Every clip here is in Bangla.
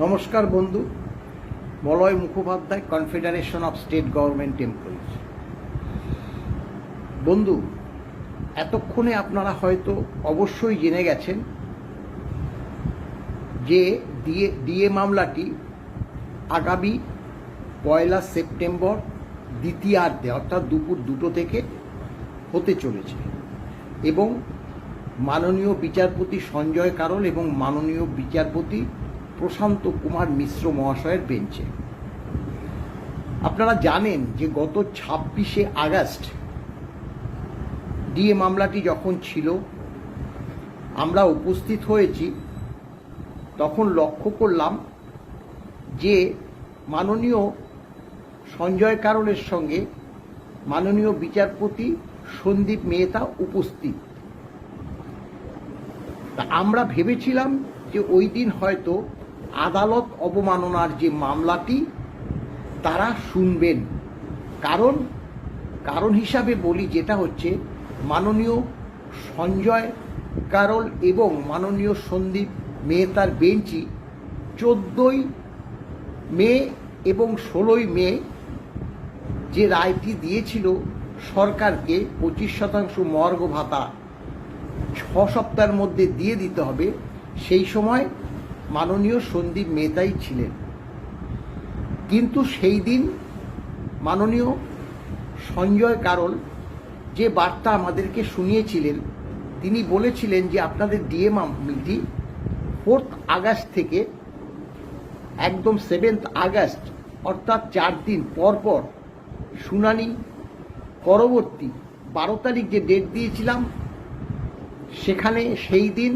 নমস্কার বন্ধু, Malay Mukhopadhyay confederation of state government employees বন্ধু, এতক্ষণে আপনারা হয়তো অবশ্যই জেনে গেছেন যে ডিএ ডিএ মামলাটি আগামী পয়লা সেপ্টেম্বর দ্বিতীয়ার্ধে, অর্থাৎ দুপুর দুটো থেকে হতে চলেছে এবং মাননীয় বিচারপতি সঞ্জয় কারল এবং মাননীয় বিচারপতি প্রশান্ত কুমার মিশ্র মহাশয়ের বেঞ্চে। আপনারা জানেন যে গত ছাব্বিশে আগস্ট ডিএ মামলাটি যখন ছিল, আমরা উপস্থিত হয়েছি, তখন লক্ষ্য করলাম যে মাননীয় সঞ্জয় কারণের সঙ্গে মাননীয় বিচারপতি সন্দীপ মেহতা উপস্থিত। তা আমরা ভেবেছিলাম যে ওই দিন হয়তো আদালত অবমাননার যে মামলাটি, তারা শুনবেন। কারণ কারণ হিসাবে বলি যেটা হচ্ছে, মাননীয় সঞ্জয় কারল এবং মাননীয় সন্দীপ মেহতার বেঞ্চি চোদ্দোই মে এবং ষোলোই মে যে রায়টি দিয়েছিল সরকারকে, পঁচিশ শতাংশ মর্গ ভাতা ছ সপ্তাহের মধ্যে দিয়ে দিতে হবে, সেই সময় মাননীয় সন্দীপ মেহতাই ছিলেন। কিন্তু সেই দিন মাননীয় সঞ্জয় কারল যে বার্তা আমাদেরকে শুনিয়েছিলেন, তিনি বলেছিলেন যে আপনাদের ডিএ মামলাটি ফোর্থ আগস্ট থেকে একদম সেভেন্থ আগস্ট, অর্থাৎ চার দিন পর পর শুনানি পরবর্তী বারো তারিখ যে ডেট দিয়েছিলাম, সেখানে সেই দিন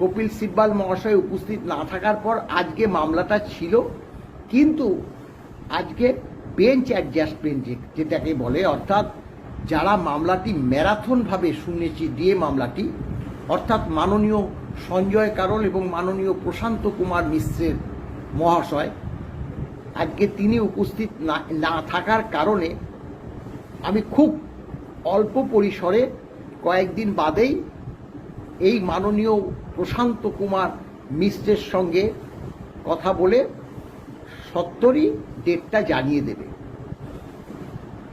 কপিল সিব্বাল মহাশয় উপস্থিত না থাকার পর আজকে মামলাটা ছিল, কিন্তু আজকে বেঞ্চ অ্যাডজাস্টমেন্ট যেটাকে বলে, অর্থাৎ যারা মামলাটি ম্যারাথনভাবে শুনেছি দিয়ে মামলাটি, অর্থাৎ মাননীয় সঞ্জয় কারল এবং মাননীয় প্রশান্ত কুমার মিশ্রের মহাশয়, আজকে তিনি উপস্থিত না না থাকার কারণে আমি খুব অল্প পরিসরে কয়েকদিন বাদেই এই মাননীয় প্রশান্ত কুমার মিশ্রের সঙ্গে কথা বলে সত্তরই ডেটটা জানিয়ে দেবে।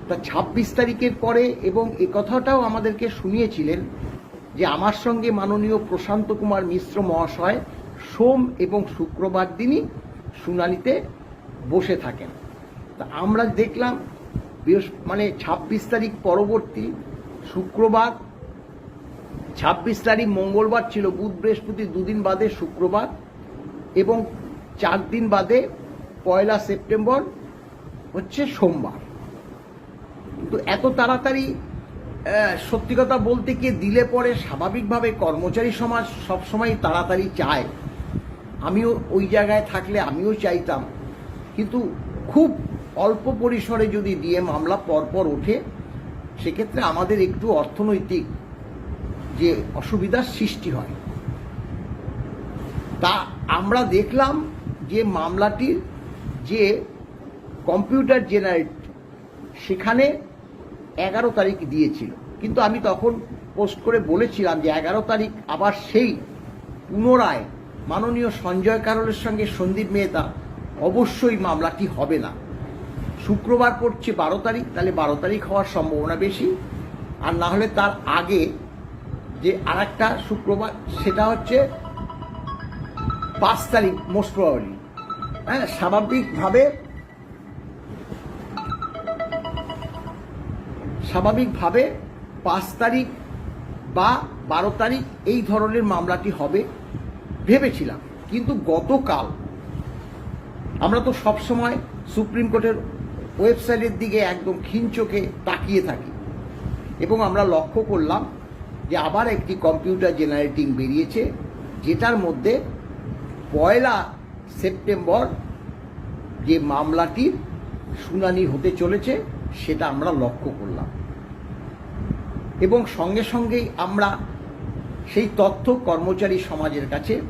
তা ছাব্বিশ তারিখের পরে এবং এ কথাটাও আমাদেরকে শুনিয়েছিলেন যে আমার সঙ্গে মাননীয় প্রশান্ত কুমার মিশ্র মহাশয় সোম এবং শুক্রবার দিনই শুনানিতে বসে থাকেন। তা আমরা দেখলাম মানে ছাব্বিশ তারিখ পরবর্তী শুক্রবার ছাব্বিশ তারিখ মঙ্গলবার ছিল বুধ বৃহস্পতি দুদিন বাদে শুক্রবার এবং চার দিন বাদে পয়লা সেপ্টেম্বর হচ্ছে সোমবার। কিন্তু এত তাড়াতাড়ি সত্যি কথা বলতে গিয়ে দিলে পরে স্বাভাবিকভাবে কর্মচারী সমাজ সবসময় তাড়াতাড়ি চায়। আমিও ওই জায়গায় থাকলে আমিও চাইতাম। কিন্তু খুব অল্প পরিসরে যদি দিয়ে মামলা পরপর ওঠে, সেক্ষেত্রে আমাদের একটু অর্থনৈতিক যে অসুবিধার সৃষ্টি হয়। তা আমরা দেখলাম যে মামলাটির যে কম্পিউটার জেনারেট সেখানে এগারো তারিখ দিয়েছিল। কিন্তু আমি তখন পোস্ট করে বলেছিলাম যে এগারো তারিখ আবার সেই পুনরায় মাননীয় সঞ্জয় কারলের সঙ্গে সন্দীপ মেহতা অবশ্যই মামলাটি হবে না। শুক্রবার পড়ছে বারো তারিখ, তাহলে বারো তারিখ হওয়ার সম্ভাবনা বেশি। আর না হলে তার আগে যে আরেকটা শুক্রবার সেটা হচ্ছে পাঁচ তারিখ মোস্ট প্রবাবলি হ্যাঁ স্বাভাবিকভাবে স্বাভাবিকভাবে পাঁচ তারিখ বা বারো তারিখ এই ধরনের মামলাটি হবে ভেবেছিলাম। কিন্তু গতকাল আমরা তো সবসময় সুপ্রিম কোর্টের ওয়েবসাইটের দিকে একদম খিনচোকে তাকিয়ে থাকি। এবং আমরা লক্ষ্য করলাম যে আবার একটি কম্পিউটার জেনারেটিং বেরিয়েছে, যেটার মধ্যে পয়লা সেপ্টেম্বর যে মামলাটির শুনানি হতে চলেছে, সেটা আমরা লক্ষ্য করলাম। এবং সঙ্গে সঙ্গেই আমরা সেই তথ্য কর্মচারী সমাজের কাছে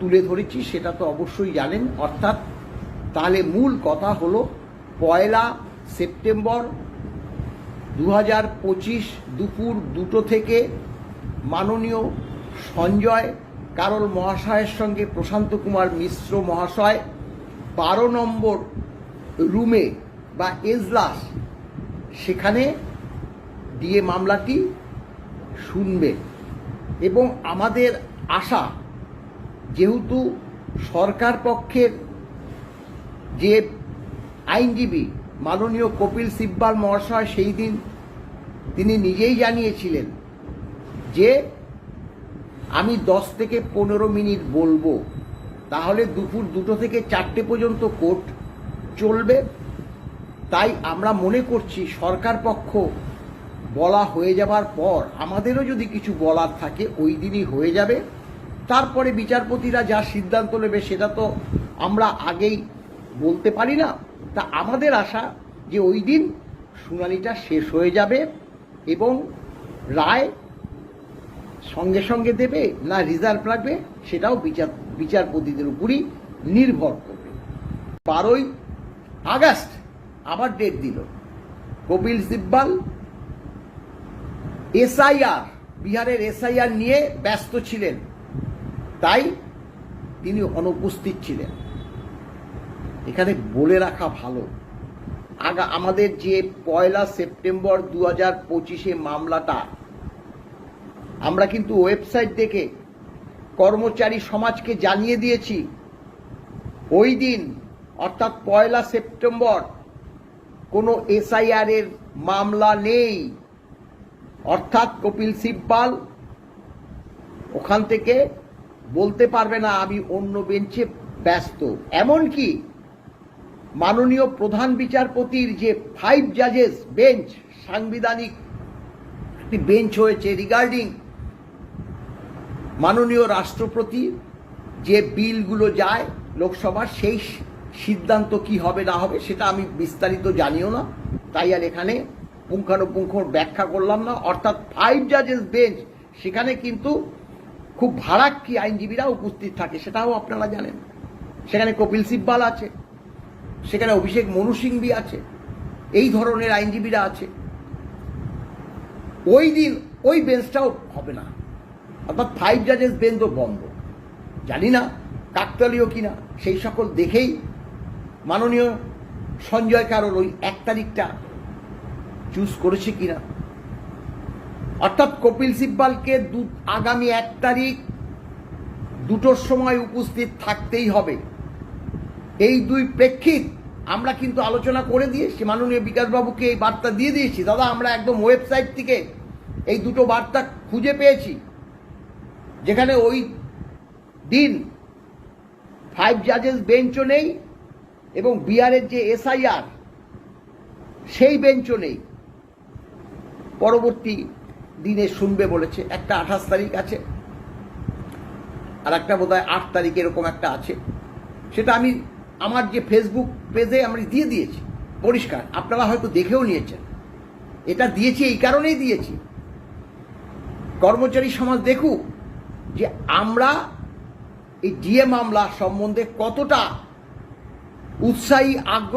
তুলে ধরেছি, সেটা তো অবশ্যই জানেন। অর্থাৎ তাহলে মূল কথা হলো, পয়লা সেপ্টেম্বর দু হাজার পঁচিশ দুপুর দুটো থেকে মাননীয় সঞ্জয় কারল মহাশয়ের সঙ্গে প্রশান্ত কুমার মিশ্র মহাশয় বারো নম্বর রুমে বা এজলাস, সেখানে দিয়ে মামলাটি শুনবে। এবং আমাদের আশা, যেহেতু সরকার পক্ষের যে আইনজীবী মাননীয় কপিল সিব্বাল মহাশয়, সেই দিন তিনি নিজেই জানিয়েছিলেন যে আমি দশ থেকে পনেরো মিনিট বলব, তাহলে দুপুর দুটো থেকে চারটে পর্যন্ত কোর্ট চলবে। তাই আমরা মনে করছি সরকার পক্ষ বলা হয়ে যাবার পর আমাদেরও যদি কিছু বলার থাকে ওই দিনই হয়ে যাবে। তারপরে বিচারপতিরা যা সিদ্ধান্ত নেবে সেটা তো আমরা আগেই বলতে পারি না। তা আমাদের আশা যে ওই দিন শুনানিটা শেষ হয়ে যাবে এবং রায় সঙ্গে সঙ্গে দেবে না রিজার্ভ রাখবে, সেটাও বিচার, বিচারপতিদের উপরই নির্ভর করবে। বারোই আগস্ট আবার ডেট দিল। কপিল সিব্বাল এসআইআর, বিহারের এসআইআর নিয়ে ব্যস্ত ছিলেন। তাই তিনি অনুপস্থিত ছিলেন। এখানে বলে রাখা ভালো। আগা, আমাদের যে পয়লা সেপ্টেম্বর দু হাজার পঁচিশে মামলাটা আমরা কিন্তু ওয়েবসাইট দেখে কর্মচারী সমাজকে জানিয়ে দিয়েছি, ওই দিন, অর্থাৎ পয়লা সেপ্টেম্বর, কোনো এসআইআর এর মামলা নেই। অর্থাৎ কপিল সিব্বাল ওখান থেকে বলতে পারবে না, আমি অন্য বেঞ্চে ব্যস্ত। এমনকি মাননীয় প্রধান বিচারপতির যে ফাইভ জাজেস বেঞ্চ সাংবিধানিক একটি বেঞ্চ হয়েছে রিগার্ডিং মাননীয় রাষ্ট্রপতি যে বিলগুলো যায় লোকসভার সেই সিদ্ধান্ত কি হবে না হবে সেটা আমি বিস্তারিত জানিও না। তাই আর এখানে পুঙ্খানুপুঙ্খ ব্যাখ্যা করলাম না। অর্থাৎ ফাইভ জাজেস বেঞ্চ সেখানে কিন্তু খুব ভাড়াক্কি আইনজীবীরা উপস্থিত থাকে, সেটাও আপনারা জানেন। সেখানে কপিল সিব্বাল আছে, সেখানে অভিষেক মনু সিংভি আছে, এই ধরনের আইনজীবীরা আছে। ওই দিন ওই বেঞ্চটাও হবে না। অর্থাৎ ফাইভ জাজেস বেঞ্চও বন্ধ। জানি না, কাকতালীয় কিনা, সেই সকল দেখেই মাননীয় সঞ্জয় কারোর ওই এক তারিখটা চুজ করেছে কিনা। অর্থাৎ কপিল সিব্বালকে দু, আগামী এক তারিখ দুটোর সময় উপস্থিত থাকতেই হবে। এই দুই প্রেক্ষিত আমরা কিন্তু আলোচনা করে দিয়েছি মাননীয় বিকাশবাবুকে এই বার্তা দিয়ে দিয়েছি। দাদা, আমরা একদম ওয়েবসাইট থেকে এই দুটো বার্তা খুঁজে পেয়েছি। যেখানে ওই দিন ফাইভ জাজেস বেঞ্চও নেই এবং বিহারের যে এসআইআর সেই বেঞ্চও নেই। পরবর্তী দিনে শুনবে বলেছে, একটা আঠাশ তারিখ আছে আর একটা বোধ হয় আট তারিখ এরকম একটা আছে। সেটা আমি আমার যে ফেসবুক পেজে আমি দিয়ে দিয়েছি, পরিষ্কার, আপনারা হয়তো দেখেও নিয়েছেন। এটা দিয়েছি, এই কারণেই দিয়েছি। কর্মচারী সমাজ দেখুক যে আমরা এই ডিএ মামলা সম্বন্ধে কতটা উৎসাহী আগ্রহ